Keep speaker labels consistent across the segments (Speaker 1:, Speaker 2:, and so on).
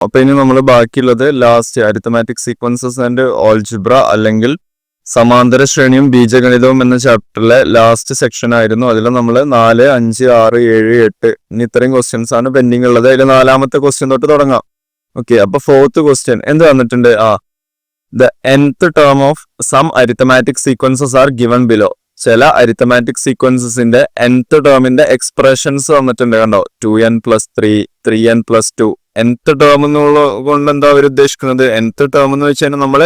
Speaker 1: അപ്പൊ ഇനി നമ്മൾ ബാക്കിയുള്ളത് last arithmetic sequences and algebra അല്ലെങ്കിൽ സമാന്തര ശ്രേണിയും ബീജഗണിതവും എന്ന ചാപ്റ്ററിലെ ലാസ്റ്റ് സെക്ഷൻ ആയിരുന്നു. അതിൽ നമ്മൾ നാല് അഞ്ച് ആറ് ഏഴ് എട്ട് ഇനി ഇത്രയും ക്വസ്റ്റ്യൻസ് ആണ് പെൻഡിങ് ഉള്ളത്. അതിൽ നാലാമത്തെ ക്വസ്റ്റ്യൻ തൊട്ട് തുടങ്ങാം. ഓക്കെ അപ്പൊ ഫോർത്ത് ക്വസ്റ്റ്യൻ എന്ത് വന്നിട്ടുണ്ട്? ആ the nth term of some arithmetic sequences are given below ചില അരിത്തമാറ്റിക് സീക്വൻസസിന്റെ എൻത്ത് ടേമിന്റെ എക്സ്പ്രഷൻസ് വന്നിട്ടുണ്ട് കണ്ടോ? Two n plus three three n plus two nth term എന്നുള്ള കൊണ്ട് എന്താ അവർ ഉദ്ദേശിക്കുന്നത്? nth ടേം എന്ന് വെച്ച് കഴിഞ്ഞാൽ നമ്മൾ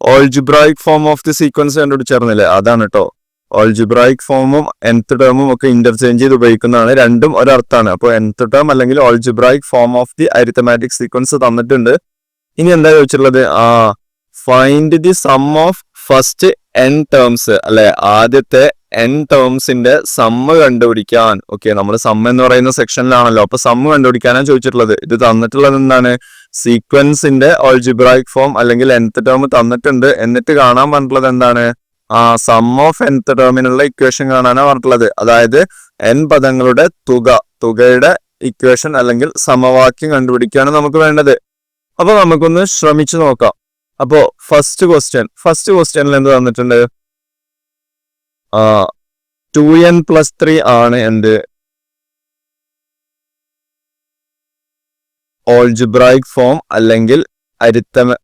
Speaker 1: algebraic form of the sequence കണ്ടുപിടിച്ചായിരുന്നില്ലേ അതാണ് കേട്ടോ ഓൾജിബ്രായിക് ഫോമും എൻത്ത് ടേമും ഒക്കെ ഇന്റർചേഞ്ച് ചെയ്ത് ഉപയോഗിക്കുന്നതാണ്. രണ്ടും ഒരർത്ഥാണ്. അപ്പോൾ എൻത്ത് ടേം അല്ലെങ്കിൽ algebraic form of the arithmetic sequence തന്നിട്ടുണ്ട്. ഇനി എന്താ ചോദിച്ചിട്ടുള്ളത്? ആ find the sum of first n terms അല്ലെ? ആദ്യത്തെ എൻ ടേംസിന്റെ സമ്മ് കണ്ടുപിടിക്കാൻ. ഓക്കെ നമ്മൾ സമ്മ് എന്ന് പറയുന്ന സെക്ഷനിലാണല്ലോ അപ്പൊ സമ്മ് കണ്ടുപിടിക്കാനാണ് ചോദിച്ചിട്ടുള്ളത്. ഇത് തന്നിട്ടുള്ളത് എന്താണ്? സീക്വൻസിന്റെ ഓൾജിബ്രായിക് ഫോം അല്ലെങ്കിൽ എൻത്ത് ടേം തന്നിട്ടുണ്ട്. എന്നിട്ട് കാണാൻ പറഞ്ഞിട്ടുള്ളത് എന്താണ്? ആ സം ഓഫ് എൻത്ത് ടേമിനുള്ള ഇക്വേഷൻ കാണാനാണ് പറഞ്ഞിട്ടുള്ളത്. അതായത് എൻ പദങ്ങളുടെ തുക തുകയുടെ ഇക്വേഷൻ അല്ലെങ്കിൽ സമവാക്യം കണ്ടുപിടിക്കുകയാണ് നമുക്ക് വേണ്ടത്. അപ്പൊ നമുക്കൊന്ന് ശ്രമിച്ചു നോക്കാം. അപ്പോ ഫസ്റ്റ് ക്വസ്റ്റ്യൻ ഫസ്റ്റ് ക്വസ്റ്റ്യനിൽ എന്ത് തന്നിട്ടുണ്ട്? ടു എൻ പ്ലസ് ത്രീ ആണ് എന്ത്? ഓൾജിബ്രായിക് ഫോം അല്ലെങ്കിൽ അരിത്തമ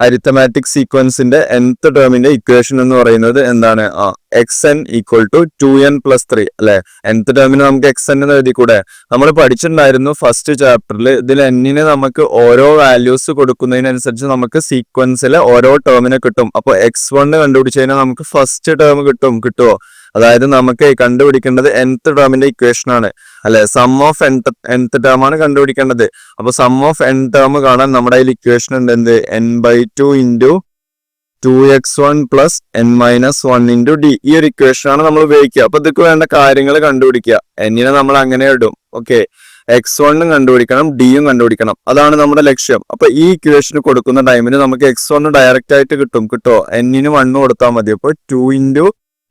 Speaker 1: അരിത്തമാറ്റിക് സീക്വൻസിന്റെ എൻത്ത് ടേമിന്റെ ഇക്വേഷൻ എന്ന് പറയുന്നത് എന്താണ്? ആ x n equal to two n plus three അല്ലെ? എൻത്ത് ടേമിന് നമുക്ക് എക്സ് എൻ എന്ന് എഴുതി കൂടെ നമ്മൾ പഠിച്ചിട്ടുണ്ടായിരുന്നു ഫസ്റ്റ് ചാപ്റ്ററിൽ ഇതിൽ എന്നിന് നമുക്ക് ഓരോ വാല്യൂസ് കൊടുക്കുന്നതിനനുസരിച്ച് നമുക്ക് സീക്വൻസിലെ ഓരോ ടേമിനെ കിട്ടും. അപ്പോൾ എക്സ് വണ് കണ്ടുപിടിച്ച് കഴിഞ്ഞാൽ നമുക്ക് ഫസ്റ്റ് ടേം കിട്ടും. കിട്ടുമോ അതായത് നമുക്ക് കണ്ടുപിടിക്കേണ്ടത് എൻത്ത് ടേമിന്റെ ഇക്വേഷൻ ആണ്. അല്ലെ? Sum of nth nth term ആണ് കണ്ടുപിടിക്കേണ്ടത്. അപ്പൊ സം ഓഫ് എൻ ടേം കാണാൻ നമ്മുടെ അതിൽ ഇക്വേഷൻ ഉണ്ട്. എന്ത്? N by two into two x one plus n minus one into d ഈ ഒരു ഇക്വേഷൻ ആണ് നമ്മൾ ഉപയോഗിക്കുക. അപ്പൊ ഇതൊക്കെ വേണ്ട കാര്യങ്ങൾ കണ്ടുപിടിക്കുക. എന്നിനെ നമ്മൾ അങ്ങനെ ഇടും. ഓക്കെ എക്സ് വണ്ണും കണ്ടുപിടിക്കണം. ഡിയും കണ്ടുപിടിക്കണം. അതാണ് നമ്മുടെ ലക്ഷ്യം. അപ്പൊ ഈ ഇക്വേഷൻ കൊടുക്കുന്ന ടൈമിന് നമുക്ക് എക്സ് വണ് ഡയറക്റ്റ് ആയിട്ട് കിട്ടും. കിട്ടോ? എന്നിന് വണ്ണ് കൊടുത്താൽ മതി. അപ്പൊ two into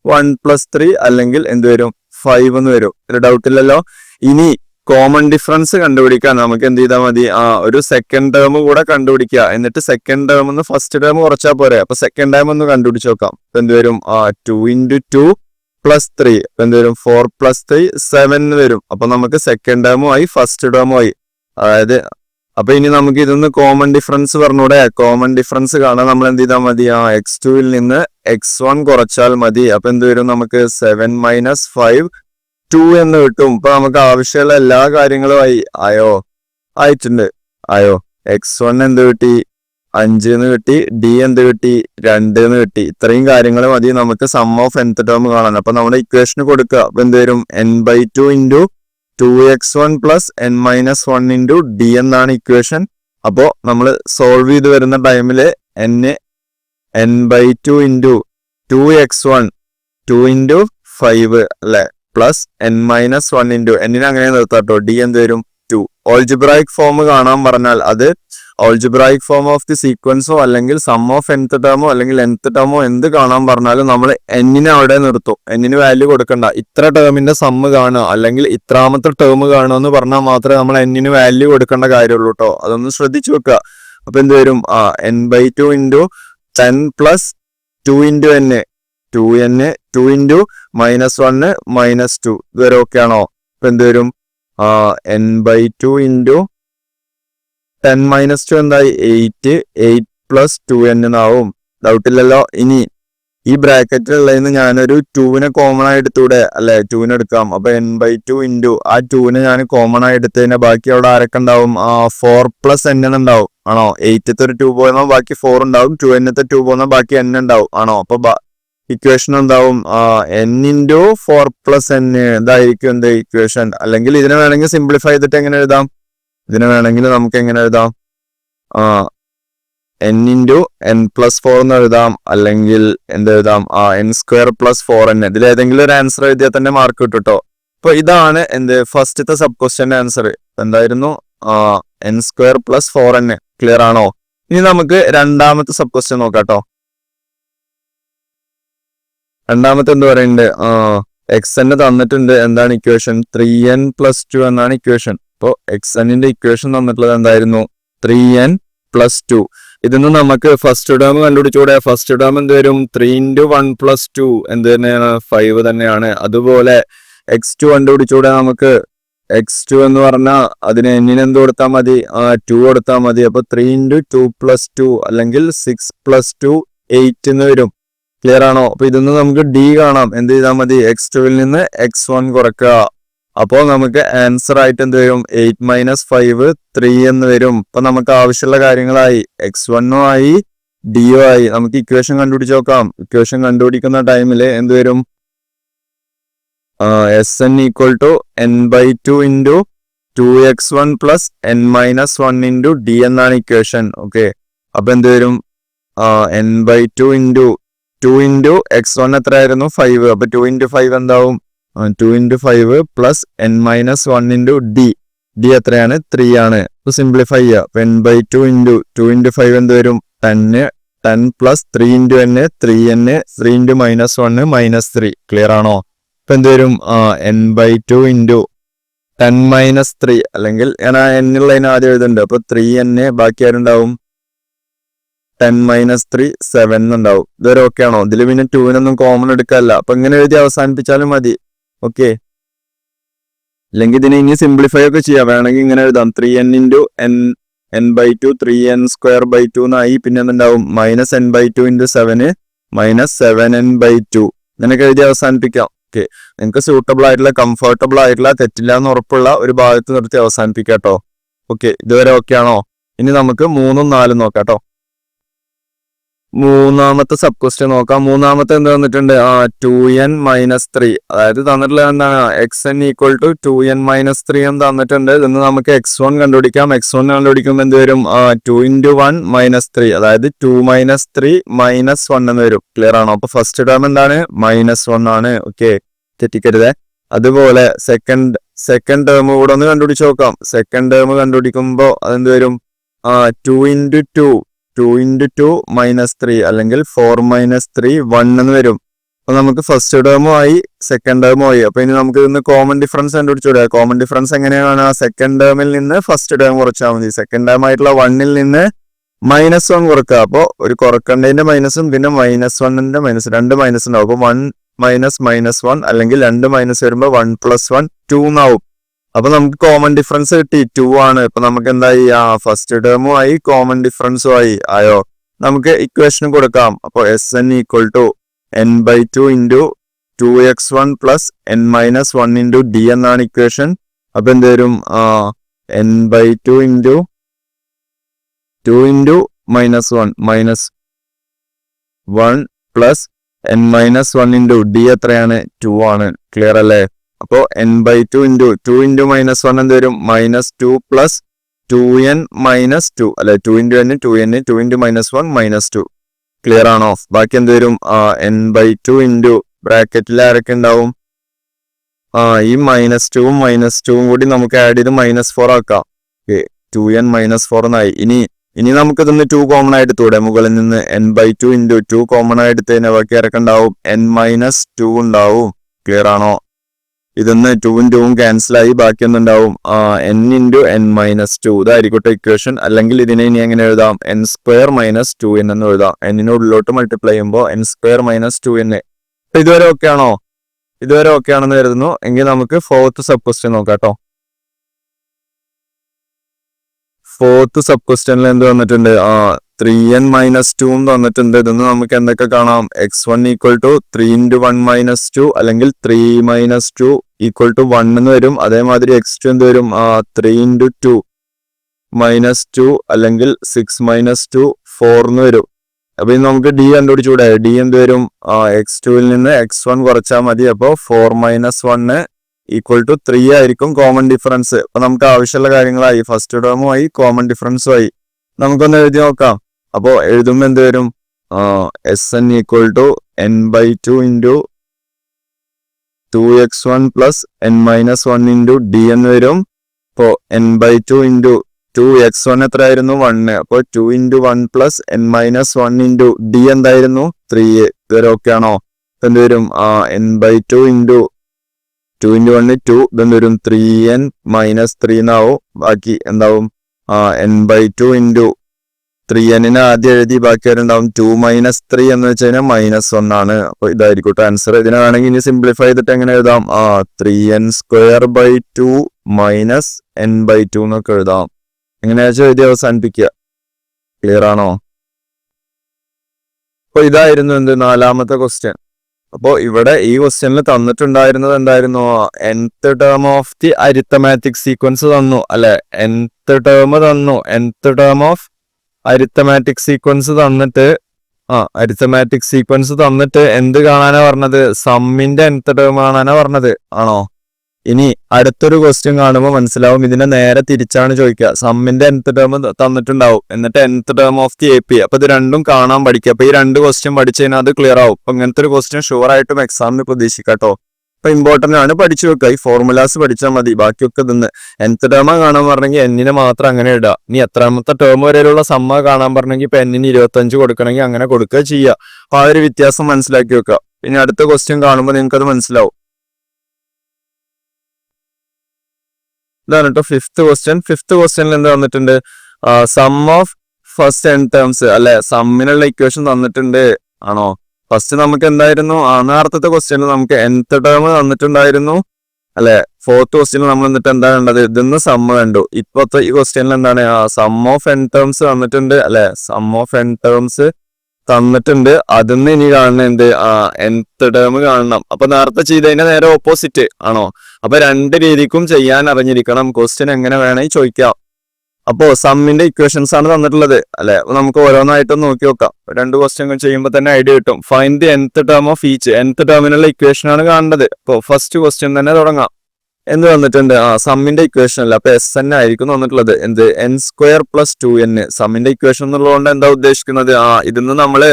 Speaker 1: one plus three അല്ലെങ്കിൽ എന്ത് വരും? ഫൈവ് എന്ന് വരും. ഒരു ഡൗട്ട് ഇല്ലല്ലോ. ഇനി കോമൺ ഡിഫറൻസ് കണ്ടുപിടിക്കാൻ നമുക്ക് എന്ത് ചെയ്താൽ മതി? ആ ഒരു സെക്കൻഡ് ടേം കൂടെ കണ്ടുപിടിക്കുക. എന്നിട്ട് സെക്കൻഡ് ടേം ഒന്ന് ഫസ്റ്റ് ടേം കുറച്ചാൽ പോരെ. അപ്പൊ സെക്കൻഡ് ടേം ഒന്ന് കണ്ടുപിടിച്ച് നോക്കാം. എന്ത് വരും? ആ two into two plus three എന്ത് വരും? ഫോർ പ്ലസ് ത്രീ സെവൻ വരും. അപ്പൊ നമുക്ക് സെക്കൻഡ് ടേമുമായി ഫസ്റ്റ് ടേമുമായി അതായത് അപ്പൊ ഇനി നമുക്ക് ഇതൊന്ന് കോമൺ ഡിഫറൻസ് പറഞ്ഞൂടെ? കോമൺ ഡിഫറൻസ് കാണാൻ നമ്മൾ എന്ത് ചെയ്താൽ മതി? ആ എക്സ് ടുവിൽ നിന്ന് എക്സ് വൺ കുറച്ചാൽ മതി. അപ്പൊ എന്ത് വരും? നമുക്ക് സെവൻ മൈനസ് ഫൈവ് ടു എന്ന് കിട്ടും. ഇപ്പൊ നമുക്ക് ആവശ്യമുള്ള എല്ലാ കാര്യങ്ങളും ആയി ആയോ? ആയിട്ടുണ്ട്. ആയോ? എക്സ് വൺ എന്ത് കിട്ടി? അഞ്ച് എന്ന് കിട്ടി. ഡി എന്ത് കിട്ടി? രണ്ട് എന്ന് കിട്ടി. ഇത്രയും കാര്യങ്ങൾ മതി. നമുക്ക് സം ഓഫ് എൻത്ത് ടേം കാണാൻ. അപ്പൊ നമ്മുടെ ഇക്വേഷന് കൊടുക്കുക. അപ്പൊ എന്ത് വരും? N by two into two x one plus n minus one into d എന്നാണ് ഇക്വേഷൻ അപ്പോൾ നമ്മൾ സോൾവ് ചെയ്ത് വരുന്ന ടൈമിൽ n n by two into two x one two into five അല്ലെ plus n minus one into എന്നിനെ അങ്ങനെ നിർത്താട്ടോ D എന്ത് വരും? ടു ഓൾജിബ്രായിക് ഫോം കാണാൻ പറഞ്ഞാൽ അത് ഓൾജിബ്രായിക് ഫോം ഓഫ് ദി സീക്വൻസോ അല്ലെങ്കിൽ സം ഓഫ് എൻത്ത് ടേമോ അല്ലെങ്കിൽ എൻത്ത് ടേമോ എന്ത് കാണാൻ പറഞ്ഞാലും നമ്മൾ എന്നിനെ അവിടെ നിർത്തും. എന്നിന് വാല്യൂ കൊടുക്കണ്ട. ഇത്ര ടേമിന്റെ സമ്മ് കാണുക അല്ലെങ്കിൽ ഇത്രാമത്തെ ടേം കാണുക എന്ന് പറഞ്ഞാൽ മാത്രമേ നമ്മൾ എന്നിന് വാല്യൂ കൊടുക്കേണ്ട കാര്യമുള്ളൂ കേട്ടോ അതൊന്ന് ശ്രദ്ധിച്ചു വെക്കുക. അപ്പൊ എന്ത് വരും? ആ n by two into ten plus two into n two n two into minus one minus two ഇതുവരെ ഓക്കെ ആണോ? അപ്പൊ എന്ത് വരും? N by two into ten minus two എന്തായി? എയ്റ്റ്. എയ്റ്റ് പ്ലസ് ടു എന്നാവും. ഡൗട്ട് ഇല്ലല്ലോ ഇനി ഈ ബ്രാക്കറ്റിലുള്ളതിന് ഞാനൊരു ടൂവിനെ കോമൺ ആയി എടുത്തൂടെ? അല്ലെ? ടൂവിനെ എടുക്കാം. അപ്പൊ എൻ ബൈ ടു ഇന്റു ആ ടൂവിനെ ഞാൻ കോമൺ ആയി എടുത്തതിനെ ബാക്കി അവിടെ ആരൊക്കെ ഉണ്ടാവും? ഫോർ പ്ലസ് എൻ ഉണ്ടാവും. ആണോ? എയ്റ്റത്തെ ഒരു ടൂ പോകുന്ന ബാക്കി ഫോർ ഉണ്ടാവും. ടു എന്നത്തെ ടു പോകുന്ന ബാക്കി എൻ ഉണ്ടാവും. ആണോ? അപ്പൊ ഇക്വേഷൻ എന്താവും? N into four plus n ഇതായിരിക്കും എന്ത് ഇക്വേഷൻ അല്ലെങ്കിൽ ഇതിനെ വേണമെങ്കിൽ സിംപ്ലിഫൈ ചെയ്തിട്ട് എങ്ങനെ എഴുതാം? ഇതിനെ വേണമെങ്കിൽ നമുക്ക് എങ്ങനെ എഴുതാം? ആ n into n plus four എന്ന് എഴുതാം. അല്ലെങ്കിൽ എന്ത് എഴുതാം? ആ n square plus four n ഇതിൽ ഏതെങ്കിലും ഒരു ആൻസർ എഴുതിയാൽ തന്നെ മാർക്ക് കിട്ടും അപ്പൊ ഇതാണ് എന്ത് ഫസ്റ്റത്തെ സബ് ക്വസ്റ്റ്യന്റെ ആൻസർ എന്തായിരുന്നു? N square plus four n clear ആണോ? ഇനി നമുക്ക് രണ്ടാമത്തെ സബ് ക്വസ്റ്റ്യൻ നോക്കാം രണ്ടാമത്തെ എന്ത് പറയുന്നുണ്ട്? ആ എക്സ് എന്നെ തന്നിട്ടുണ്ട്. എന്താണ് equation three n plus two എന്നാണ് ഇക്വേഷൻ അപ്പോൾ എക്സ് എന്നിന്റെ ഇക്വേഷൻ തന്നിട്ടുള്ളത് എന്തായിരുന്നു? ത്രീ എൻ പ്ലസ് ടു ഇതിന്ന് നമുക്ക് ഫസ്റ്റ് ടേം കണ്ടുപിടിച്ചുകൂടെ? ഫസ്റ്റ് ടേം എന്ത് വരും? Three into one plus two എന്ത് തന്നെയാണ്? ഫൈവ് തന്നെയാണ്. അതുപോലെ എക്സ് ടു കണ്ടുപിടിച്ചുകൂടെ നമുക്ക് എക്സ് ടു എന്ന് പറഞ്ഞാൽ അതിന് എന്നിന് എന്ത് കൊടുത്താൽ മതി? ആ ടു കൊടുത്താൽ മതി. അപ്പൊ three into two plus two അല്ലെങ്കിൽ സിക്സ് പ്ലസ് ടു എയ്റ്റ് എന്ന് വരും. ക്ലിയർ ആണോ? അപ്പൊ ഇതൊന്ന് നമുക്ക് ഡി കാണാം. എന്ത് ചെയ്താൽ മതി? എക്സ് ടുവിൽ നിന്ന് എക്സ് വൺ കുറക്കുക അപ്പോൾ നമുക്ക് ആൻസർ ആയിട്ട് എന്ത് വരും? എയ്റ്റ് മൈനസ് ഫൈവ് ത്രീ എന്ന് വരും. അപ്പൊ നമുക്ക് ആവശ്യമുള്ള കാര്യങ്ങളായി. എക്സ് വണ്ണോ ആയി ഡിഒ ആയി. നമുക്ക് ഇക്വേഷൻ കണ്ടുപിടിച്ച് നോക്കാം. ഇക്വേഷൻ കണ്ടുപിടിക്കുന്ന ടൈമിൽ എന്ത് വരും? S n equal to n by two into two x one plus n minus one into d എന്നാണ് ഇക്വേഷൻ ഓക്കെ അപ്പൊ എന്ത് വരും? N by two into two into x one എത്രയായിരുന്നു? ഫൈവ് അപ്പൊ ടു ഇന്റു ഫൈവ് എന്താവും? Two into five plus n minus one into d d എത്രയാണ്? Three ആണ്. അപ്പോൾ സിംപ്ലിഫൈ ചെയ്യുക n by two into two into five എന്ത് വരും? Ten ten plus three into n three n three into minus one minus three clear ആണോ? ഇപ്പം എന്ത് വരും? N by two into ten minus three അല്ലെങ്കിൽ ഞാൻ ആ എന്നുള്ളതിന് ആദ്യം എഴുതുന്നുണ്ട് അപ്പോൾ ത്രീ എൻ ബാക്കി ആരുണ്ടാവും? ടെൻ മൈനസ് ത്രീ സെവൻ ഉണ്ടാവും. ഇതുവരെ ഓക്കെ ആണോ? ഇതിൽ പിന്നെ ടൂവിനൊന്നും കോമൺ എടുക്കാല്ല അപ്പം ഇങ്ങനെ എഴുതി അവസാനിപ്പിച്ചാലും മതി. ഓക്കെ അല്ലെങ്കിൽ ഇതിനെ ഇനി സിംപ്ലിഫൈ ഒക്കെ ചെയ്യാം. വേണമെങ്കിൽ ഇങ്ങനെ എഴുതാം. Three n into n n by two three n square by two എന്നായി പിന്നെ എന്തുണ്ടാവും? Minus n by two into seven minus seven n by two നിനക്ക് എഴുതി അവസാനിപ്പിക്കാം. ഓക്കെ നിങ്ങൾക്ക് സൂട്ടബിൾ ആയിട്ടുള്ള കംഫർട്ടബിൾ ആയിട്ടുള്ള തെറ്റില്ല എന്ന് ഉറപ്പുള്ള ഒരു ഭാഗത്ത് നിർത്തി അവസാനിപ്പിക്കാം കേട്ടോ. ഓക്കെ ഇതുവരെ ഓക്കെ ആണോ? ഇനി നമുക്ക് മൂന്നും നാലും നോക്കാം കേട്ടോ. മൂന്നാമത്തെ സബ് ക്വസ്റ്റ്യൻ നോക്കാം. മൂന്നാമത്തെ എന്ത് തന്നിട്ടുണ്ട്? ആ ടു എൻ മൈനസ് ത്രീ അതായത് തന്നിട്ടുള്ള എന്താണ്? X n equal to two n minus three എന്ന് തന്നിട്ടുണ്ട്. ഇന്ന് നമുക്ക് എക്സ് വൺ കണ്ടുപിടിക്കാം. എക്സ് വൺ കണ്ടുപിടിക്കുമ്പോൾ എന്ത് വരും? ആ two into one minus three അതായത് two minus three minus one എന്ന് വരും. ക്ലിയർ ആണോ? അപ്പൊ ഫസ്റ്റ് ടേം എന്താണ്? മൈനസ് വൺ ആണ്. ഓക്കെ തെറ്റിക്കരുതേ. അതുപോലെ സെക്കൻഡ് സെക്കൻഡ് ടേം കൂടെ ഒന്ന് കണ്ടുപിടിച്ച് നോക്കാം. സെക്കൻഡ് ടേം കണ്ടുപിടിക്കുമ്പോൾ അതെന്ത് വരും? Two into two two into two minus three അല്ലെങ്കിൽ ഫോർ മൈനസ് ത്രീ വൺ എന്ന് വരും. അപ്പൊ നമുക്ക് ഫസ്റ്റ് ടേമോ ആയി സെക്കൻഡ് ടേമോ ആയി. അപ്പൊ ഇനി നമുക്ക് ഇന്ന് കോമൺ ഡിഫറൻസ് കണ്ടുപിടിച്ചൂടെ കോമൺ ഡിഫറൻസ് എങ്ങനെയാണ്? ആ സെക്കൻഡ് ടേമിൽ നിന്ന് ഫസ്റ്റ് ടേം കുറച്ചാൽ മതി. സെക്കൻഡ് ടേം ആയിട്ടുള്ള വണ്ണിൽ നിന്ന് മൈനസ് വൺ കുറക്കുക. അപ്പോൾ ഒരു കുറക്കേണ്ടതിന്റെ മൈനസും പിന്നെ മൈനസ് വണ്ണിന്റെ മൈനസ് രണ്ട് മൈനസ് ഉണ്ടാവും. അപ്പൊ വൺ മൈനസ് മൈനസ് വൺ അല്ലെങ്കിൽ രണ്ട് മൈനസ് വരുമ്പോൾ വൺ പ്ലസ് വൺ ടു എന്നാവും. അപ്പൊ നമുക്ക് കോമൺ ഡിഫറൻസ് കിട്ടി. ടു ആണ്. ഇപ്പൊ നമുക്ക് എന്തായി? ആ ഫസ്റ്റ് ടേമും ആയി. കോമൺ ഡിഫറൻസും ആയി. ആയോ? നമുക്ക് ഇക്വേഷൻ കൊടുക്കാം. അപ്പൊ s n equal to n by two into two x one plus n minus one into d എന്നാണ് ഇക്വേഷൻ അപ്പൊ എന്ത് വരും? N by two into two into minus one minus one plus n minus one into d എത്രയാണ്? Two ആണ്. Clear അല്ലേ? അപ്പോ n by two into two into minus one എന്ത് വരും? Minus two plus two n minus two അല്ലെ? Two into n two n two into minus one minus two clear ആണോ? ബാക്കി എന്ത് വരും? എൻ ബൈ ടു ഇന്റു ബ്രാക്കറ്റിൽ ആരൊക്കെ ഉണ്ടാവും? ആ ഈ മൈനസ് ടുവും മൈനസ് ടുവും കൂടി നമുക്ക് ആഡ് ചെയ്ത് മൈനസ് ഫോർ ആക്കാം. Okay two n minus four എന്നായി ഇനി ഇനി നമുക്ക് ഇതൊന്ന് ടു കോമൺ ആയിട്ട് തൂടെ മുകളിൽ നിന്ന് n by two into two common ആയിട്ട് തന്നെ ബാക്കി ആരൊക്കെ ഉണ്ടാവും? എൻ മൈനസ് ടു ഉണ്ടാവും. ക്ലിയർ ആണോ? ഇതൊന്ന് ടൂവും ടൂവും ബാക്കിയൊന്നും ഉണ്ടാവും. N into n minus two ഇതായിരിക്കട്ടെ equation അല്ലെങ്കിൽ ഇതിനെ ഇനി എങ്ങനെ എഴുതാം? N square minus two n എന്ന് എഴുതാം. എന്നിന് ഉള്ളിലോട്ട് മൾട്ടിപ്ലൈ ചെയ്യുമ്പോൾ എൻ സ്ക്വയർ മൈനസ് ടു എന്ന് ഇതുവരെ ഓക്കെ ആണോ? ഇതുവരെ ഓക്കെ ആണെന്ന് കരുതുന്നു. എങ്കിൽ നമുക്ക് ഫോർത്ത് സബ് ക്വസ്റ്റ്യൻ നോക്കാം കേട്ടോ ഫോർത്ത് സബ് ക്വസ്റ്റ്യനിൽ എന്ത് വന്നിട്ടുണ്ട്? ആ ത്രീ എൻ മൈനസ് ടു തന്നിട്ടുണ്ട്. ഇതൊന്ന് നമുക്ക് എന്തൊക്കെ കാണാം? X one equal to three into one minus two അല്ലെങ്കിൽ three minus two equal to one എന്ന് വരും. അതേമാതിരി എക്സ് ടു എന്ത് വരും? Three into two minus two അല്ലെങ്കിൽ സിക്സ് മൈനസ് ടു ഫോർ എന്ന് വരും. അപ്പൊ ഇനി നമുക്ക് ഡി കണ്ടുപിടിച്ചൂടെ? ഡി എന്ത് വരും? എക്സ് ടുവിൽ നിന്ന് എക്സ് വൺ കുറച്ചാൽ മതി. അപ്പോൾ four minus one equal to three ആയിരിക്കും കോമൺ ഡിഫറൻസ് അപ്പൊ നമുക്ക് ആവശ്യമുള്ള കാര്യങ്ങളായി. ഫസ്റ്റ് ടേമുമായി കോമൺ ഡിഫറൻസും ആയി നമുക്കൊന്ന് എഴുതി നോക്കാം. അപ്പോ എഴുതുമ്പോൾ എന്ത് വരും? S N equal to N by two into two x one plus N minus one into D എന്ന് വരും. അപ്പോ N by two into two x one എത്രയായിരുന്നു? വണ്ണ് അപ്പോൾ two into one plus N minus one into D എന്തായിരുന്നു? Three ഇതുവരെ okay ആണോ? എന്ത് വരും? ആ N by two into two into one two ഇതെന്ത് വരും? ത്രീ എൻ മൈനസ് ത്രീ എന്നാവും. ബാക്കി എന്താവും? N by two into three എന്നിനെ ആദ്യം എഴുതി ബാക്കി വരുന്നുണ്ടാവും ടു മൈനസ് ത്രീ എന്ന് വെച്ച് കഴിഞ്ഞാൽ മൈനസ് വൺ ആണ്. അപ്പൊ ഇതായിരിക്കും ആൻസർ ഇതിനെ വേണമെങ്കിൽ ഇനി സിംപ്ലിഫൈ ചെയ്തിട്ട് എങ്ങനെ എഴുതാം? ആ three N square by two minus N by two എന്നൊക്കെ എഴുതാം. എങ്ങനെയാ വെച്ചാൽ എഴുതി അവസാനിപ്പിക്കുക? ക്ലിയർ ആണോ? അപ്പൊ ഇതായിരുന്നു എന്ത് നാലാമത്തെ ക്വസ്റ്റ്യൻ അപ്പോ ഇവിടെ ഈ ക്വസ്റ്റ്യനിൽ തന്നിട്ടുണ്ടായിരുന്നത് എന്തായിരുന്നു? Nth term of the arithmetic sequence തന്നു. അല്ലെ? എൻത്ത് ടേം തന്നു. Nth term of arithmetic sequence തന്നിട്ട് ആ അരിത്തമാറ്റിക് സീക്വൻസ് തന്നിട്ട് എന്ത് കാണാനാ പറഞ്ഞത്? സമ്മിന്റെ എൻത്ത് ടേം കാണാനാ പറഞ്ഞത്? ആണോ? ഇനി അടുത്തൊരു ക്വസ്റ്റ്യൻ കാണുമ്പോൾ മനസ്സിലാവും. ഇതിനെ നേരെ തിരിച്ചാണ് ചോദിക്കുക. സമ്മിന്റെ എൻത്ത് ടേം തന്നിട്ടുണ്ടാവും. എന്നിട്ട് nth term of the A P അപ്പൊ ഇത് രണ്ടും കാണാൻ പഠിക്കുക. അപ്പൊ ഈ രണ്ട് ക്വസ്റ്റ്യൻ പഠിച്ചു കഴിഞ്ഞാൽ അത് ക്ലിയർ ആവും. അപ്പൊ ഇങ്ങനത്തെ ഒരു ക്വസ്റ്റ്യൻ ഷുവർ ആയിട്ടും എക്സാമിന് പ്രതീക്ഷിക്കാട്ടോ അപ്പൊ ഇമ്പോർട്ടന്റ് ആണ് പഠിച്ചു വെക്കുക. ഈ ഫോർമുലാസ് പഠിച്ചാൽ മതി. ബാക്കിയൊക്കെ ഇതിന്ന് എൻത്ത് ടേം കാണാൻ പറഞ്ഞെങ്കിൽ എന്നിനെ മാത്രം അങ്ങനെ ഇടുക. ഇനി എത്രാമത്തെ ടേം വരെയുള്ള സമ്മ കാണാൻ പറഞ്ഞെങ്കിൽ ഇപ്പൊ എന്നിന് ഇരുപത്തഞ്ച് കൊടുക്കണമെങ്കിൽ അങ്ങനെ കൊടുക്കുക ചെയ്യുക. അപ്പൊ ആ ഒരു വ്യത്യാസം മനസ്സിലാക്കി വെക്കുക. പിന്നെ അടുത്ത ക്വസ്റ്റ്യൻ കാണുമ്പോൾ നിങ്ങൾക്ക് അത് മനസ്സിലാവും. ഇതാണ് കേട്ടോ ഫിഫ്ത്ത് ക്വസ്റ്റ്യൻ ഫിഫ്ത്ത് ക്വസ്റ്റ്യനിൽ എന്ത് തന്നിട്ടുണ്ട്? Sum of first N terms അല്ലെ? സമ്മിനുള്ള ഇക്വേഷൻ തന്നിട്ടുണ്ട്. ആണോ? ഫസ്റ്റ് നമുക്ക് എന്തായിരുന്നു? അന്നാർത്ഥത്തെ ക്വസ്റ്റ്യനിൽ നമുക്ക് എൻത്ത് ടേം തന്നിട്ടുണ്ടായിരുന്നു. അല്ലെ? ഫോർത്ത് ക്വസ്റ്റ്യനിൽ നമ്മൾ എന്നിട്ട് എന്താ കണ്ടത്? ഇതിന്ന് സമ്മ കണ്ടു. ഇപ്പോഴത്തെ ഈ ക്വസ്റ്റ്യനിൽ എന്താണ്? സം ഓഫ് എൻ ടേംസ് തന്നിട്ടുണ്ട്. അല്ലെ? സം ഓഫ് എൻ ടേംസ് തന്നിട്ടുണ്ട്. അതിന്ന് ഇനി കാണണം എന്ത്? ആ nth ടേം കാണണം. അപ്പൊ നേരത്തെ ചെയ്തതിന്റെ നേരെ ഓപ്പോസിറ്റ് ആണോ? അപ്പൊ രണ്ട് രീതിക്കും ചെയ്യാൻ അറിഞ്ഞിരിക്കണം. ക്വസ്റ്റ്യൻ എങ്ങനെ വേണമെങ്കിൽ ചോദിക്കാം. അപ്പോ സമ്മിന്റെ ഇക്വേഷൻസ് ആണ് തന്നിട്ടുള്ളത്. അല്ലെ? നമുക്ക് ഓരോന്നായിട്ടും നോക്കി നോക്കാം. രണ്ട് ക്വസ്റ്റ്യൻ ചെയ്യുമ്പോൾ തന്നെ ഐഡിയ കിട്ടും. Find the nth term of each nth ടേമിനുള്ള equation ആണ് കാണേണ്ടത്. അപ്പോ ഫസ്റ്റ് ക്വസ്റ്റ്യൻ തന്നെ തുടങ്ങാം. എന്ത് വന്നിട്ടുണ്ട്. ആ സമ്മിന്റെ ഇക്വേഷൻ അല്ല. അപ്പൊ എസ് എൻ ആയിരിക്കും വന്നിട്ടുള്ളത്. എന്ത്? N square plus two N സമ്മിന്റെ equation എന്നുള്ളതുകൊണ്ട് എന്താ ഉദ്ദേശിക്കുന്നത്? ആ ഇതിന്ന് നമ്മൾ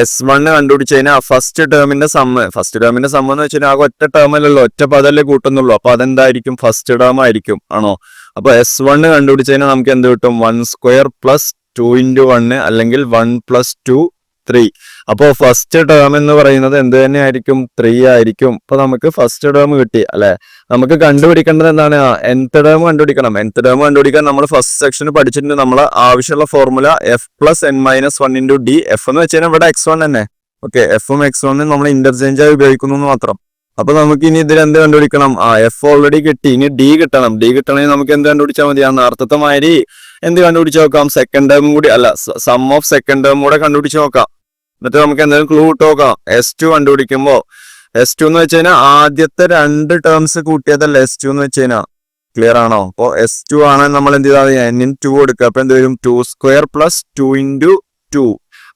Speaker 1: എസ് വണ് കണ്ടുപിടിച്ച് കഴിഞ്ഞാൽ ഫസ്റ്റ് ടേമിന്റെ സമ്മ് ഫസ്റ്റ് ടേമിന്റെ സമ്മ് എന്ന് വെച്ചാൽ ആകെ ഒറ്റ ടേമല്ലല്ലോ ഒറ്റ പദല്ലേ കൂട്ടുന്നുള്ളൂ. അപ്പൊ അതെന്തായിരിക്കും? ഫസ്റ്റ് ടേം ആയിരിക്കും. ആണോ? അപ്പൊ എസ് വണ് കണ്ടുപിടിച്ച് കഴിഞ്ഞാൽ നമുക്ക് എന്ത് കിട്ടും? One square plus two into one അല്ലെങ്കിൽ വൺ പ്ലസ് ടു ത്രീ അപ്പോൾ ഫസ്റ്റ് ടേം എന്ന് പറയുന്നത് എന്ത് തന്നെ ആയിരിക്കും ത്രീ ആയിരിക്കും. അപ്പൊ നമുക്ക് ഫസ്റ്റ് ടേം കിട്ടി അല്ലെ? നമുക്ക് കണ്ടുപിടിക്കേണ്ടത് എന്താണ്? എൻത്ത് ടേം കണ്ടുപിടിക്കണം. എൻത്ത് ടേം കണ്ടുപിടിക്കാൻ നമ്മൾ ഫസ്റ്റ് സെക്ഷൻ പഠിച്ചിട്ടുണ്ട്. നമ്മൾ ആവശ്യമുള്ള formula F plus N minus one into D F എന്ന് വെച്ചാൽ ഇവിടെ എക്സ് വൺ തന്നെ. ഓക്കെ എഫും എക്സ് വണ്ണും നമ്മൾ ഇന്റർചേഞ്ച് ആയി ഉപയോഗിക്കുന്നു എന്ന് മാത്രം. അപ്പൊ നമുക്ക് ഇനി ഇതിൽ എന്ത് കണ്ടുപിടിക്കണം? ആ എഫ് ഓൾറെഡി കിട്ടി. ഇനി ഡി കിട്ടണം. ഡി കിട്ടണമെങ്കിൽ നമുക്ക് എന്ത് കണ്ടുപിടിച്ചാൽ മതി? ആ നേരത്തെ എന്ത് കണ്ടുപിടിച്ച് നോക്കാം? സെക്കൻഡ് ടേം കൂടി അല്ല സം ഓഫ് സെക്കൻഡ് ടേം കൂടെ കണ്ടുപിടിച്ച് നോക്കാം. എന്നിട്ട് നമുക്ക് എന്തെങ്കിലും ക്ലൂ ഇട്ട് നോക്കാം എസ് ടു കണ്ടുപിടിക്കുമ്പോ എസ് ടു എന്ന് വെച്ച് കഴിഞ്ഞാൽ ആദ്യത്തെ രണ്ട് ടേംസ് കൂട്ടിയതല്ല എസ് ടു എന്ന് വെച്ച് കഴിഞ്ഞാൽ ക്ലിയർ ആണോ? അപ്പോൾ എസ് ടു ആണ് നമ്മൾ എന്ത് ചെയ്താൽ എന്നിൻ ടു കൊടുക്കുക. അപ്പൊ എന്ത് വരും? Two square plus two into two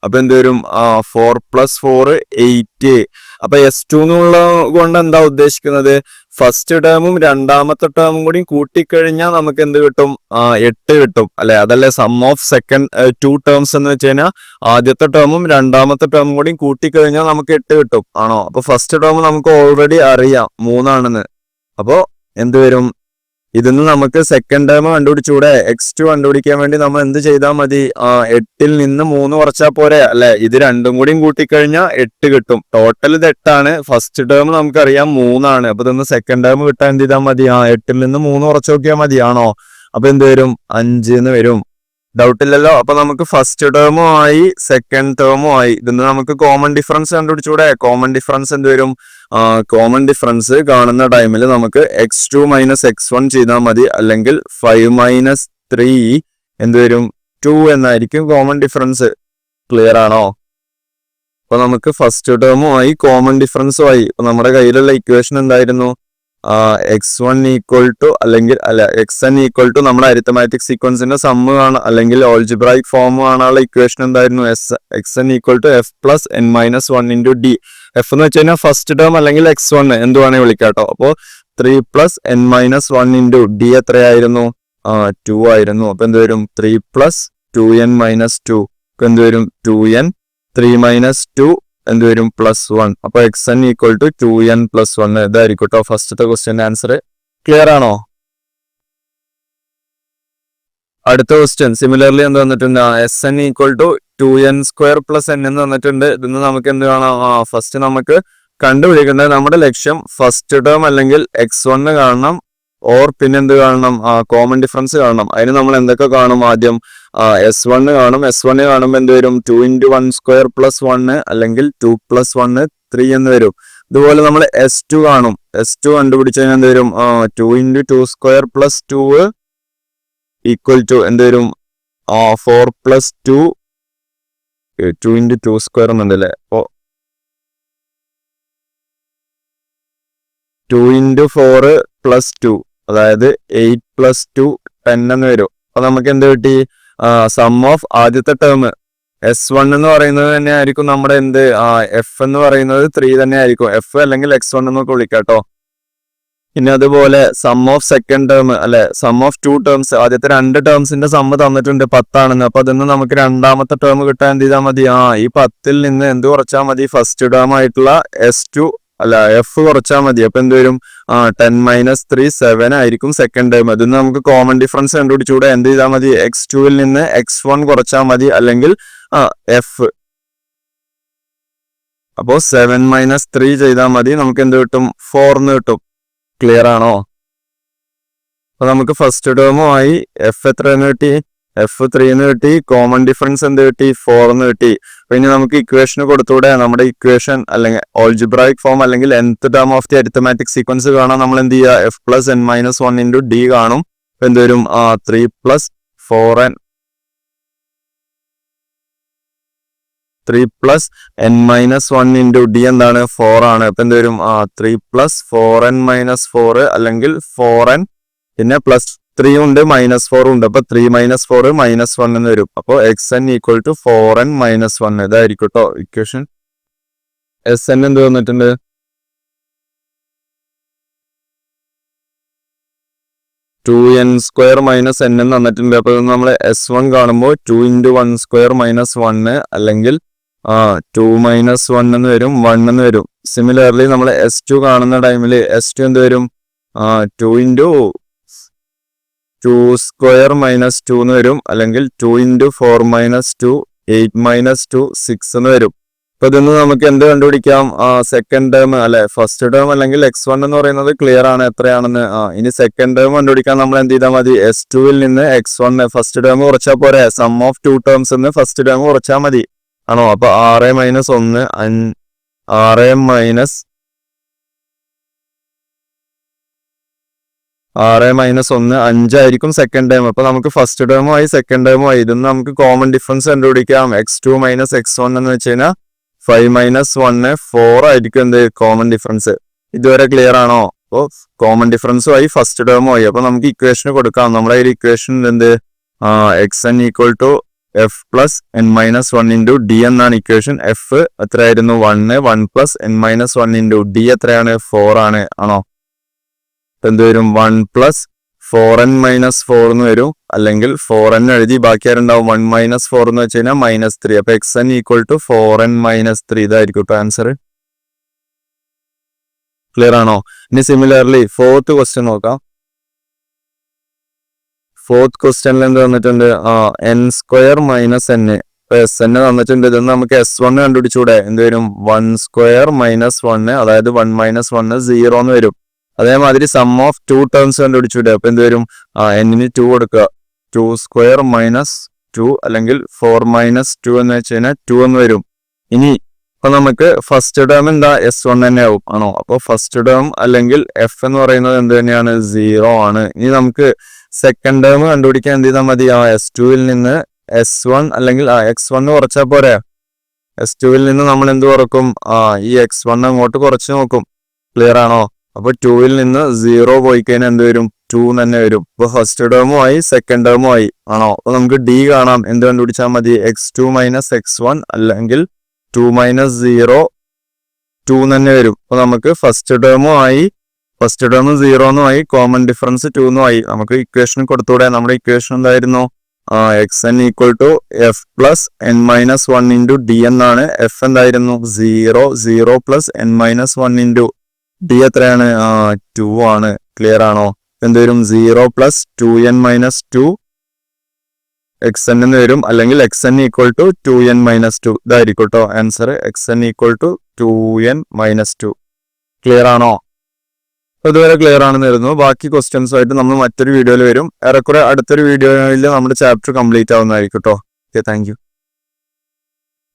Speaker 1: അപ്പൊ എന്ത് വരും? ഫോർ പ്ലസ് ഫോർ എയ്റ്റ് അപ്പൊ എസ് ടു എന്നുള്ള കൊണ്ട് എന്താ ഉദ്ദേശിക്കുന്നത് ഫസ്റ്റ് ടേമും രണ്ടാമത്തെ ടേമും കൂടി കൂട്ടിക്കഴിഞ്ഞാൽ നമുക്ക് എന്ത് കിട്ടും എട്ട് കിട്ടും. അല്ലെ? അതല്ലേ sum of second two terms എന്ന് വെച്ച് കഴിഞ്ഞാൽ ആദ്യത്തെ ടേമും രണ്ടാമത്തെ ടേമും കൂടി കൂട്ടിക്കഴിഞ്ഞാൽ നമുക്ക് എട്ട് കിട്ടും. ആണോ? അപ്പൊ ഫസ്റ്റ് ടേം നമുക്ക് ഓൾറെഡി അറിയാം മൂന്നാണെന്ന്. അപ്പോ എന്ത് വരും? ഇതിന്ന് നമുക്ക് സെക്കൻഡ് ടേം കണ്ടുപിടിച്ചൂടെ. എക്സ് ടു കണ്ടുപിടിക്കാൻ വേണ്ടി നമ്മൾ എന്ത് ചെയ്താൽ മതി? ആ എട്ടിൽ നിന്ന് മൂന്ന് കുറച്ചാൽ പോരെ അല്ലെ? ഇത് രണ്ടും കൂടിയും കൂട്ടിക്കഴിഞ്ഞാൽ എട്ട് കിട്ടും. ടോട്ടൽ ഇത് എട്ടാണ്. ഫസ്റ്റ് ടേം നമുക്കറിയാം മൂന്നാണ്. അപ്പൊ ഇതൊന്ന് സെക്കൻഡ് ടേം കിട്ടാൻ എന്ത് ചെയ്താൽ മതി? ആ എട്ടിൽ നിന്ന് മൂന്ന് കുറച്ച് നോക്കിയാൽ മതിയാണോ? അപ്പൊ എന്ത് വരും? അഞ്ച് എന്ന് വരും. ഡൗട്ട് ഇല്ലല്ലോ. അപ്പൊ നമുക്ക് ഫസ്റ്റ് ടേമും ആയി സെക്കൻഡ് ടേമും ആയി. ഇതിന് നമുക്ക് കോമൺ ഡിഫറൻസ് കണ്ടുപിടിച്ചൂടെ കോമൺ ഡിഫറൻസ് എന്ത് വരും? കോമൺ ഡിഫറൻസ് കാണുന്ന ടൈമിൽ നമുക്ക് x two minus x one ചെയ്താൽ മതി. അല്ലെങ്കിൽ ഫൈവ് മൈനസ് ത്രീ എന്ത് വരും? ടു എന്നായിരിക്കും കോമൺ ഡിഫറൻസ് ക്ലിയർ ആണോ? അപ്പൊ നമുക്ക് ഫസ്റ്റ് ടേമും ആയി കോമൺ ഡിഫറൻസും ആയി. നമ്മുടെ കയ്യിലുള്ള ഇക്വേഷൻ എന്തായിരുന്നു? എക്സ് വൺ ഈക്വൽ ടു അല്ലെങ്കിൽ അല്ല എക്സ് എൻ ഈക്വൽ ടു നമ്മുടെ അരിത്തമാറ്റിക് സീക്വൻസിന്റെ സമ്മ് ആണ് അല്ലെങ്കിൽ ഓൾജിബ്രായിക് ഫോം കാണാനുള്ള ഇക്വേഷൻ എന്തായിരുന്നു? S x N equal to F plus N minus one into D F എന്ന് വെച്ച് കഴിഞ്ഞാൽ ഫസ്റ്റ് ടേം അല്ലെങ്കിൽ എക്സ് വൺ എന്ത് വേണേ വിളിക്കാട്ടോ അപ്പോൾ three plus N minus one into D എത്രയായിരുന്നു? ടു ആയിരുന്നു. അപ്പൊ എന്ത് വരും? Three plus two N minus two എന്ത് വരും? Two N three minus two എന്ത് വരും പ്ലസ് വൺ അപ്പൊ x N equal to two N plus one ഇതായിരിക്കും കേട്ടോ ഫസ്റ്റത്തെ ക്വസ്റ്റ്യന്റെ ആൻസർ ക്ലിയർ ആണോ? അടുത്ത ക്വസ്റ്റ്യൻ സിമിലർലി എന്ത് വന്നിട്ടുണ്ട്? S N equal to two N square plus N എന്ന് വന്നിട്ടുണ്ട്. ഇതിന്ന് നമുക്ക് എന്ത് വേണം ഫസ്റ്റ് നമുക്ക് കണ്ടുപിടിക്കേണ്ടത് നമ്മുടെ ലക്ഷ്യം ഫസ്റ്റ് ടേം അല്ലെങ്കിൽ എക്സ് വണ് കാണണം. ഓർ പിന്നെന്ത് കാണണം? കോമൺ ഡിഫറൻസ് കാണണം. അതിന് നമ്മൾ എന്തൊക്കെ കാണും ആദ്യം? എസ് വണ് കാണും. എസ് വണ് കാണുമ്പോൾ എന്ത് വരും? Two into one square plus one അല്ലെങ്കിൽ ടു പ്ലസ് വണ് ത്രീ എന്ന് വരും. ഇതുപോലെ നമ്മൾ എസ് ടു കാണും. എസ് ടു കണ്ടുപിടിച്ച് കഴിഞ്ഞാൽ എന്ത് വരും? Two into two square plus two equal to എന്ത് വരും? Four plus two two into two square എന്നുണ്ടല്ലേ ഓ two into four plus two അതായത് എയ്റ്റ് പ്ലസ് ടു ടെൻ എന്ന് വരും. അപ്പൊ നമുക്ക് എന്ത് കിട്ടി? സം ഓഫ് ആദ്യത്തെ ടേം എസ് വൺ എന്ന് പറയുന്നത് തന്നെ ആയിരിക്കും നമ്മുടെ എന്ത്? എഫ് എന്ന് പറയുന്നത് ത്രീ തന്നെ ആയിരിക്കും. എഫ് അല്ലെങ്കിൽ എക്സ് വൺ എന്നൊക്കെ വിളിക്കാം കേട്ടോ. പിന്നെ അതുപോലെ സം ഓഫ് സെക്കൻഡ് ടേം അല്ലെ സം ഓഫ് ടു ടേംസ് ആദ്യത്തെ രണ്ട് ടേംസിന്റെ സമ്മ് തന്നിട്ടുണ്ട്. പത്താണെന്ന്. അപ്പൊ അതിന്ന് നമുക്ക് രണ്ടാമത്തെ ടേം കിട്ടാൻ എന്ത് ചെയ്താൽ മതി? ആ ഈ പത്തിൽ നിന്ന് എന്ത് കുറച്ചാൽ മതി? ഫസ്റ്റ് ടേം ആയിട്ടുള്ള എസ് ടു അല്ല എഫ് കുറച്ചാൽ മതി. അപ്പൊ എന്ത് വരും? ആ ടെൻ മൈനസ് ത്രീ സെവൻ ആയിരിക്കും സെക്കൻഡ് ടേം അതിന് നമുക്ക് കോമൺ ഡിഫറൻസ് കണ്ടുപിടിച്ചുകൂടെ. എന്ത് ചെയ്താൽ മതി? എക്സ് ടുവിൽ നിന്ന് എക്സ് വൺ കുറച്ചാൽ മതി. അല്ലെങ്കിൽ ആ എഫ് അപ്പോ സെവൻ മൈനസ് ത്രീ ചെയ്താൽ മതി. നമുക്ക് എന്ത് കിട്ടും? ഫോർന്ന് കിട്ടും. ക്ലിയർ ആണോ? അപ്പൊ നമുക്ക് ഫസ്റ്റ് ടേമുമായി എഫ് എത്ര കിട്ടി? എഫ് ത്രീ എന്ന് കിട്ടി കോമൺ ഡിഫറൻസ് എന്ത് കിട്ടി? ഫോർ എന്ന് കിട്ടി. പിന്നെ നമുക്ക് ഇക്വേഷൻ കൊടുത്തൂടെ? നമ്മുടെ ഇക്വേഷൻ അല്ലെങ്കിൽ ഓൾജിബ്രായിക് ഫോം അല്ലെങ്കിൽ nth term of the arithmetic sequence കാണാൻ നമ്മൾ എന്ത് ചെയ്യുക? F plus N minus one into D കാണും. എന്ത് വരും? Three plus four N three plus N minus one into D എന്താണ്? ഫോർ ആണ്. അപ്പൊ എന്ത് വരും? ആ three plus four N minus four അല്ലെങ്കിൽ ഫോർ എൻ പിന്നെ പ്ലസ് ത്രീ ഉണ്ട് മൈനസ് ഫോർ ഉണ്ട്. അപ്പൊ three minus four minus one എന്ന് വരും. അപ്പോൾ x N equal to four N minus one ഇതായിരിക്കും കേട്ടോ ഇക്വേഷൻ എസ് എൻ എന്ത് വന്നിട്ടുണ്ട്? Two N square minus N എന്ന് തന്നിട്ടുണ്ട് അപ്പൊ നമ്മൾ എസ് വൺ കാണുമ്പോൾ two into one square minus one അല്ലെങ്കിൽ ടു മൈനസ് വൺ എന്ന് വരും വൺ എന്ന് വരും. സിമിലർലി നമ്മൾ എസ് ടു കാണുന്ന ടൈമിൽ എസ് ടു എന്ത് വരും? Two into two square minus two എന്ന് വരും. അല്ലെങ്കിൽ two into four minus two eight minus two six എന്ന് വരും. അപ്പൊ ഇതിന്ന് നമുക്ക് എന്ത് കണ്ടുപിടിക്കാം? സെക്കൻഡ് ടേം അല്ലെ? ഫസ്റ്റ് ടേം അല്ലെങ്കിൽ എക്സ് വൺ എന്ന് പറയുന്നത് ക്ലിയർ ആണ് എത്രയാണെന്ന്. ആ ഇനി സെക്കൻഡ് ടേം കണ്ടുപിടിക്കാൻ നമ്മൾ എന്ത് ചെയ്താൽ മതി? എസ് ടുവിൽ നിന്ന് എക്സ് വൺ ഫസ്റ്റ് ടേം കുറച്ചാൽ പോരെ. സം ഓഫ് ടു ടേംസ് എന്ന് ഫസ്റ്റ് ടേം കുറച്ചാൽ മതി. ആണോ? അപ്പൊ ആറ് മൈനസ് ഒന്ന് ആറ് മൈനസ് ആറ് മൈനസ് ഒന്ന് അഞ്ചായിരിക്കും സെക്കൻഡ് ടേം അപ്പൊ നമുക്ക് ഫസ്റ്റ് ടേമുമായി സെക്കൻഡ് ടേമുമായി ഇതൊന്നും നമുക്ക് കോമൺ ഡിഫറൻസ് കണ്ടുപിടിക്കാം. X two minus x one എന്ന് വെച്ച് കഴിഞ്ഞാൽ ഫൈവ് മൈനസ് വണ് ഫോർ ആയിരിക്കും എന്ത്? കോമൺ ഡിഫറൻസ് ഇതുവരെ ക്ലിയർ ആണോ? അപ്പോൾ കോമൺ ഡിഫറൻസുമായി ഫസ്റ്റ് ടേമുമായി അപ്പൊ നമുക്ക് ഇക്വേഷൻ കൊടുക്കാം. നമ്മുടെ ഈ ഇക്വേഷൻ എന്ത്? X N equal to F plus N minus one into D എന്നാണ് ഇക്വേഷൻ എഫ് എത്രയായിരുന്നു? One one plus N minus one into D എത്രയാണ്? ഫോർ ആണ്. ആണോ? എന്ത് വരും one plus four N minus four എന്ന് വരും. അല്ലെങ്കിൽ ഫോർ എൻ എഴുതി ബാക്കി ആരുണ്ടാവും വൺ മൈനസ് ഫോർ എന്ന് വെച്ച് കഴിഞ്ഞാൽ മൈനസ് ത്രീ അപ്പൊ x N equal to four N minus three ഇതായിരിക്കും ഇപ്പൊ ആൻസർ ക്ലിയർ ആണോ? ഇനി സിമിലർലി ഫോർത്ത് ക്വസ്റ്റ്യൻ നോക്കാം. ഫോർത്ത് ക്വസ്റ്റ്യനിൽ എന്ത് തന്നിട്ടുണ്ട്? ആ N square minus N S N തന്നിട്ടുണ്ട്. ഇതെന്ന് നമുക്ക് എസ് വൺ കണ്ടുപിടിച്ചൂടെ. എന്ത് വരും വൺ സ്ക്വയർ മൈനസ് വണ് അതായത് വൺ മൈനസ് വണ് സീറോ എന്ന് വരും. അതേമാതിരി സം ഓഫ് ടു ടേംസ് കണ്ടുപിടിച്ചുവിടുക അപ്പൊ എന്ത് വരും? എന്നിന് ടു കൊടുക്കുക. ടു സ്ക്വയർ മൈനസ് ടു അല്ലെങ്കിൽ ഫോർ മൈനസ് ടു എന്ന് വെച്ച് കഴിഞ്ഞാൽ ടു എന്ന് വരും. ഇനി ഇപ്പൊ നമുക്ക് ഫസ്റ്റ് ടേം എന്താ? എസ് വൺ തന്നെ ആവും. ആണോ? അപ്പൊ ഫസ്റ്റ് ടേം അല്ലെങ്കിൽ എഫ് എന്ന് പറയുന്നത് എന്ത് തന്നെയാണ്? സീറോ ആണ്. ഇനി നമുക്ക് സെക്കൻഡ് ടേം കണ്ടുപിടിക്കാൻ എന്ത് ചെയ്താൽ മതി? ആ എസ് ടുവിൽ നിന്ന് എസ് വൺ അല്ലെങ്കിൽ ആ എക്സ് വൺ കുറച്ചാൽ പോരെ. എസ് ടുവിൽ നിന്ന് നമ്മൾ എന്ത് കുറക്കും? ആ ഈ എക്സ് വൺ അങ്ങോട്ട് കുറച്ച് നോക്കും. ക്ലിയർ ആണോ? അപ്പൊ ടൂവിൽ നിന്ന് സീറോ പോയി കഴിഞ്ഞാൽ എന്ത് വരും? ടു തന്നെ വരും. ഇപ്പൊ ഫസ്റ്റ് ടേമും ആയി സെക്കൻഡ് ടേമും ആയി. ആണോ? അപ്പൊ നമുക്ക് ഡി കാണാം. എന്ത് കണ്ടുപിടിച്ചാൽ മതി? X two minus x one അല്ലെങ്കിൽ ടു മൈനസ് സീറോ ടു തന്നെ വരും. അപ്പൊ നമുക്ക് ഫസ്റ്റ് ടേമും ആയി ഫസ്റ്റ് ടേം സീറോ എന്നും ആയി കോമൺ ഡിഫറൻസ് ടു എന്നും ആയി. നമുക്ക് ഇക്വേഷൻ കൊടുത്തൂടെ നമ്മുടെ ഇക്വേഷൻ എന്തായിരുന്നു? X N equal to F plus N minus one into D എന്നാണ് എഫ് എന്തായിരുന്നു? Zero zero plus N minus one into D എത്രയാണ്? ടു ആണ്. ക്ലിയർ ആണോ? എന്തുവരും? Zero plus two N minus two x N എന്ന് വരും. അല്ലെങ്കിൽ x N equal to two N minus two ഇതായിരിക്കും കേട്ടോ answer x N equal to two N minus two clear ആണോ? ഇതുവരെ ക്ലിയർ ആണെന്ന് വരുന്നു. ബാക്കി ക്വസ്റ്റ്യൻസ് ആയിട്ട് നമ്മൾ മറ്റൊരു വീഡിയോയിൽ വരും. ഏറെക്കുറെ അടുത്തൊരു വീഡിയോയിൽ നമ്മുടെ ചാപ്റ്റർ കംപ്ലീറ്റ് ആവുന്നതായിരിക്കും കേട്ടോ ഓക്കെ താങ്ക്